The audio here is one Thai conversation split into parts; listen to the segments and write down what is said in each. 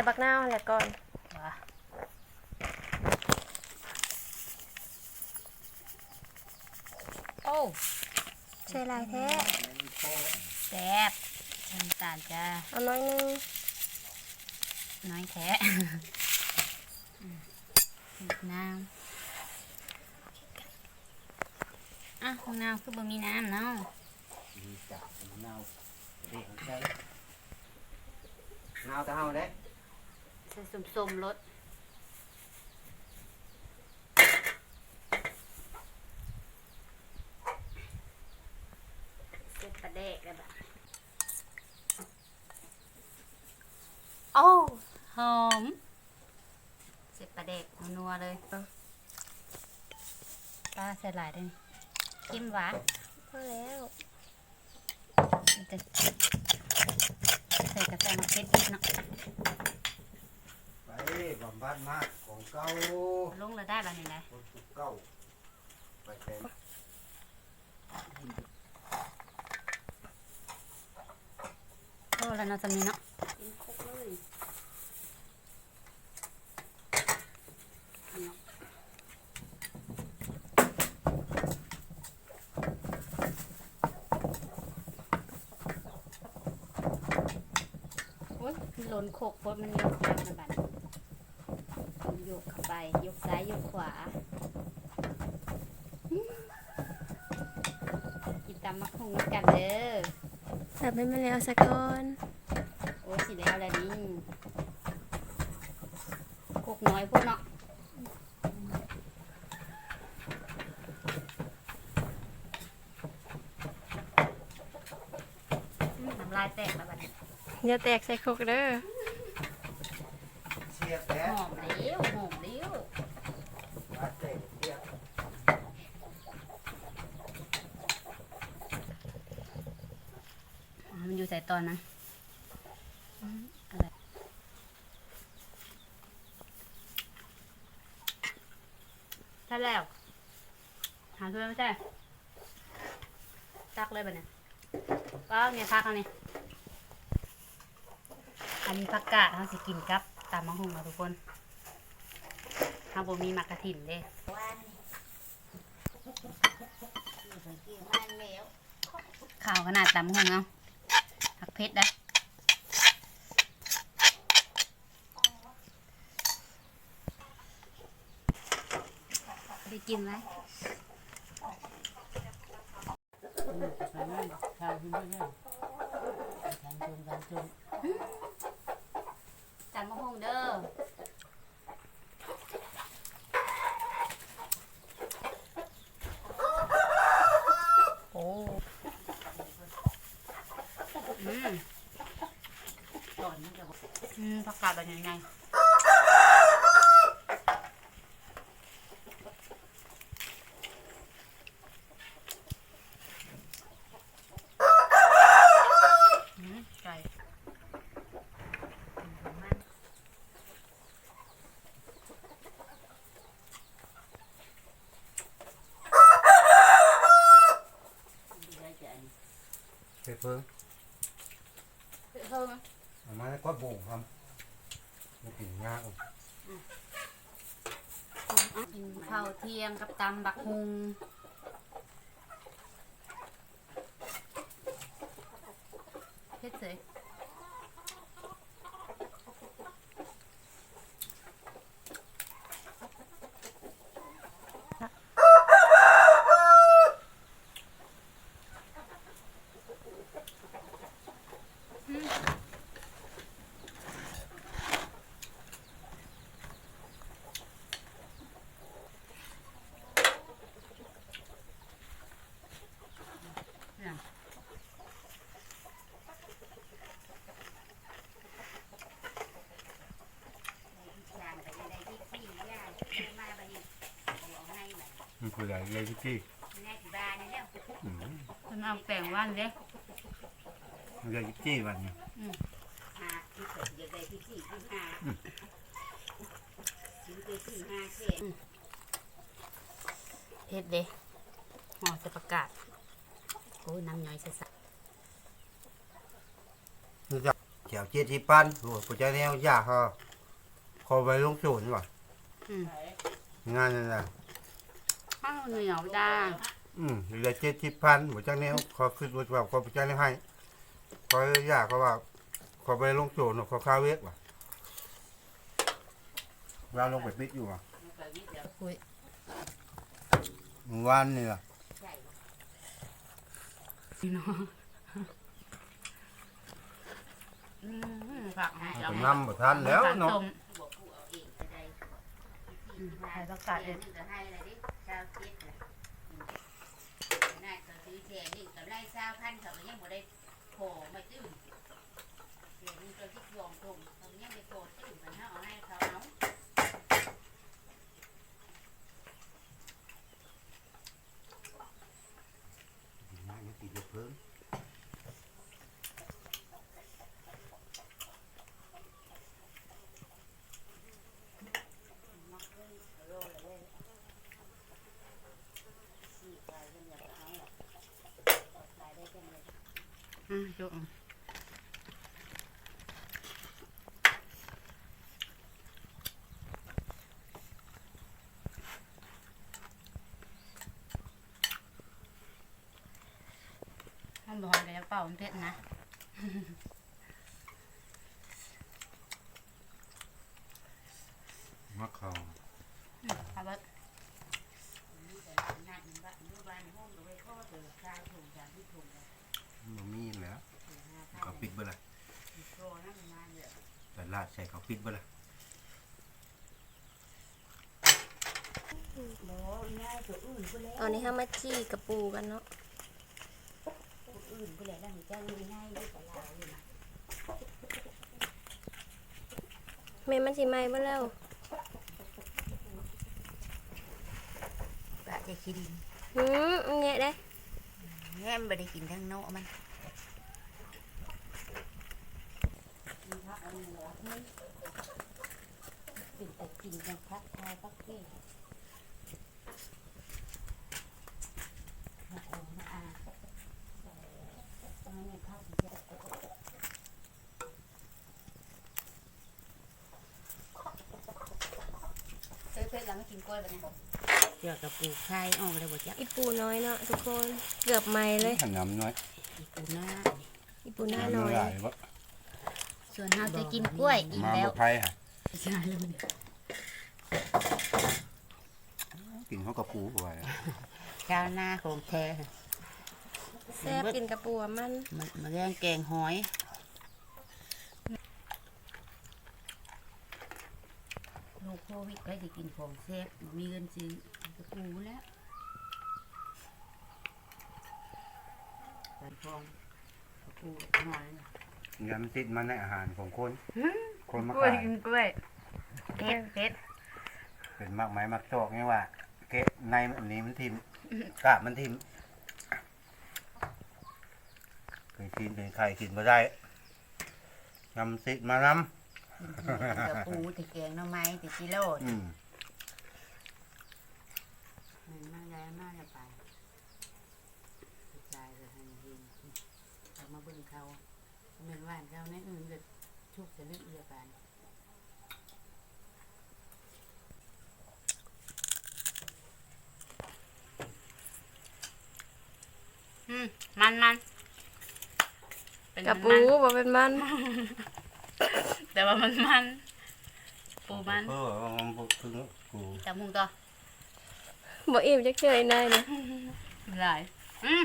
ส่บักนาวแหละก่อนว่ะโอ้ใส่ลายแท้แซ่บน้ำตาลจ้าเอาน้อยนึงน้อยแท้อืมน้ำอะของน้ำคือบ่มีน้ำเนาะมีจากมะนาวเด็กใช่มะนาวตะเฮาเด้ ใส่ส้มๆรสเสร็จประเดกแล้วแบบโอ้หอมเสร็จประเดกนัวๆเลยป้าใส่หลายเลยจิ้มหวานพอแล้ว จะใส่กาแฟมาเค็ดอีกเนาะ ไป บำบัดมากของเก่าลงเลยได้แล้วนี่ไงคนสุกเก่าไปเป็นโอ้แล้วเนาะจะมีเนาะโอ้ยมันหล่นโคกโคตรมันยกตามนะบัดมัน ยกเข้าไป ยกซ้ายยกขวาอื้อกินตามมักคงน้ำกันเด้อแบบให้มันแล้วซะก่อนโอ้ยสิแล้วแหละนี่พวกน้อยพวกเนาะอืมน้ำลายแตกแล้วบัดนี้อย่าแตกใส่ครกเด้อเชียบแล้วหอมเลี้ยวหอมเลี้ยว บาดเจ็บเชียบ อ๋อมันอยู่ ใส่ตอนนะอืมอะไรใช่แล้ว หาเพื่อนไม่ใช่ตักเลยบัดเนี่ยก็เนี่ยพักอันนี้อันนี้ผักกาดเขาสิกินกับตามมะฮุงนะทุกคนทางบ่มีมักกะถิ่นเด้ข้าวขนาดตามมะฮุงเอาผัก เพชรนะได้กินไหมจานมะฮุงเด้อ โอ้ อืมตอนนี้จะอืมผักกาดแบบ ยังไงอืมไก่เผ็ดเพิ่งเพิ่มไหมเอามาแล้วก็บ่งครับ มันกินยากกินข้าวเที่ยงกับตำบักฮุงเฮ็ดเสยน่ะย่างไปได้ที่ที่ย่างมาไปนี่บอกให้แบบ มัน คืออะไรเลยพี่แน่ที่บ้านนี่แล้วอืมมันเอาแป้งว่านเด้มันเลยจี้วันนี้เกิดเดี๋ยวได้ที่สี่ที่ห้าซื้อไปสี่ห้าเฮ็ดเด้ห่อจะประกาศโอ้ยน้ำย่อยสะนี่จะเจียวเจ็ดที่ปั้นโอ้ยผู้ใจแนวยากเขาขอไปลงศูนย์ว่ะอืมงานนั่นแหละ เหนียวจ้าอืมเหลือเจ็ดที่พันผู้ใจแนวขอขึ้นว่าขอผู้ใจแนวให้ขอยากเขาว่าขอไปลงศูนย์ขอข้าวเวกว่ะเราลงไปปิดอยู่ว่ะคุยเมื่อวานนี่ล่ะพี่น้องอืมผักผมนำบ่ทันแล้วเนาะใส่ประกาศเองก็ให้ เลยดิชาคิดเลยน่าจะซื้อแทนนี่ก็ไล่ชาวพันเขาก็ยังบ่ได้โผล่มาจื้มเดี๋ยวนี้ตัวที่ยอมตรงเขายังไปโผล่จื้มกันเนาะเอาให้เขาเอา นี่ติดเพิ่ม อืมจุ๊บ มันบอกให้ไปเป่ามันเผ็ดนะ มะเขาเอาไว้นั่นบ้านอยู่บ้านห้องก็ไว้ข้อเดือดชาวถุงชาวที่ถุงเลยบ่มีแล้วเขาปิดเบ่ล่ะโผล่นั่นมันมาเยอะแต่ลาดใส่เขาปิดเบ่ล่ะโอ้ยง่ายตัวอื่นก็แล้วตอนนี้ห้ามาจี้กระปูกันเนาะตัว อื่นก็แล้วนั่นเจ้าง่ายด้วยกับเราอยู่นะแม่มันสิไหม้บ่แล้วปะจะกินหืมอันเนี้ยได้แง่มบ่ได้กินทั้งโนมันกินแต่กินจังพักทายพักเก้มาโอ้มาอา เอาเงินเข้าสิจะเผ็ดๆแล้วไม่กินกล้วยแบบนี้เกี่ยวกับปลูกไข่ออกเลยบ่จ๊ะอีปูน้อยเนาะทุกคนเกือบไหม้เลยขันน้ำน้อยอีปูหน้าอีปูหน้าน้อยหลายบ่ส่วนเฮาจะกินกล้วยอีกมาแล้วบ่ไผ่ฮะใช่เลยกินเขากระปูเข้าไว้ชาวหน้าของแท้ แซ่บกินกระปูอะมันมันมาเรื่องแกงหอยลูกโควิดก็จะกินของแซ่บบ่มีเงินซื้อจะปูแล้วตันฟองปูหอยยำติดมาในอาหารของคน คนมากล้วยขายกินกล้วยเผ็ดเผ็ดเป็นมากไม้มักโชคไงว่าเกะในอันนี้มันทิมกาบมันทิม เคยกินเป็นไข่กินมาได้ยำติดมานกับปูแต่แกงหน่อไม้แต่กิโลำอืมมันมาแล้วมาแล้วไปกระจายเลยให้มันกินเอามาเบิ่งเขาเหมือนว่านเขาในอื่นก็ชุกจะลึกเอียบาน อืมมันมันเป็น กระมันปูมันบ่เป็นมัน แต่ว่ามันมัน ปูมันเออมันบ่คือกูจับมุงต่อบ่อิ่มจักเจอไอ้นายนะหลายอืม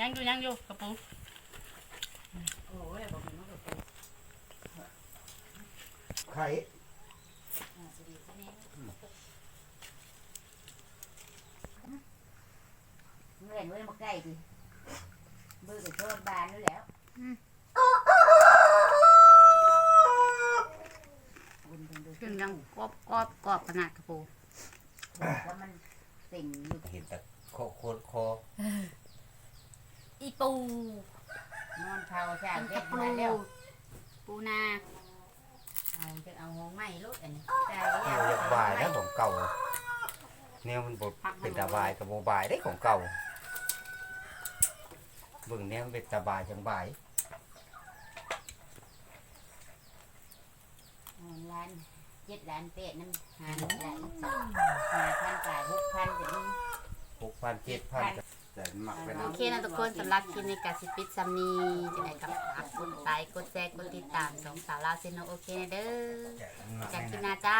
ยังอยู่ยังอยู่กระปูโอ้ยบอกมันก็ปูไข่อ่าสวัสดีค่ะเนี่ยเมื่อเมื่อมาใกล้ดิเบื่อกับโทษบานแล้วแหล้ว บุญบุญดูขึ้นยังกรอบกรอบกรอบขนาดกระปูว่ามันสิ่งอยู่เห็นแต่โคโคโคอีปูนอนเผาช่างเป็นกเด็ระดปูมาแล้วปูนาเอาจะเอาห้องไม้ลุดอันนี้ใจเกี่ยวอยากบ่ายแล้วผมเก่าแนวมันบดเป็นตาบายกับโบบายได้ของเก่าเบิ่งแนวมันเป็นตาบายจังบาย ล้าน เจ็ดล้านเป็ดน้ำหาล้ายสองหาพันกายหกพันเดี๋ยวนี้หกพันเจ็ดพันแต่หมักไปโอนะ เคนะทุกคนสำหรับคลิปในกาสิปิดซัมนีจะได้กับฝากกดไลค์กดแชร์กดติดตามสองสาวลาวเซโนโอเคนะเด้อจากคลิปหน้าจ้า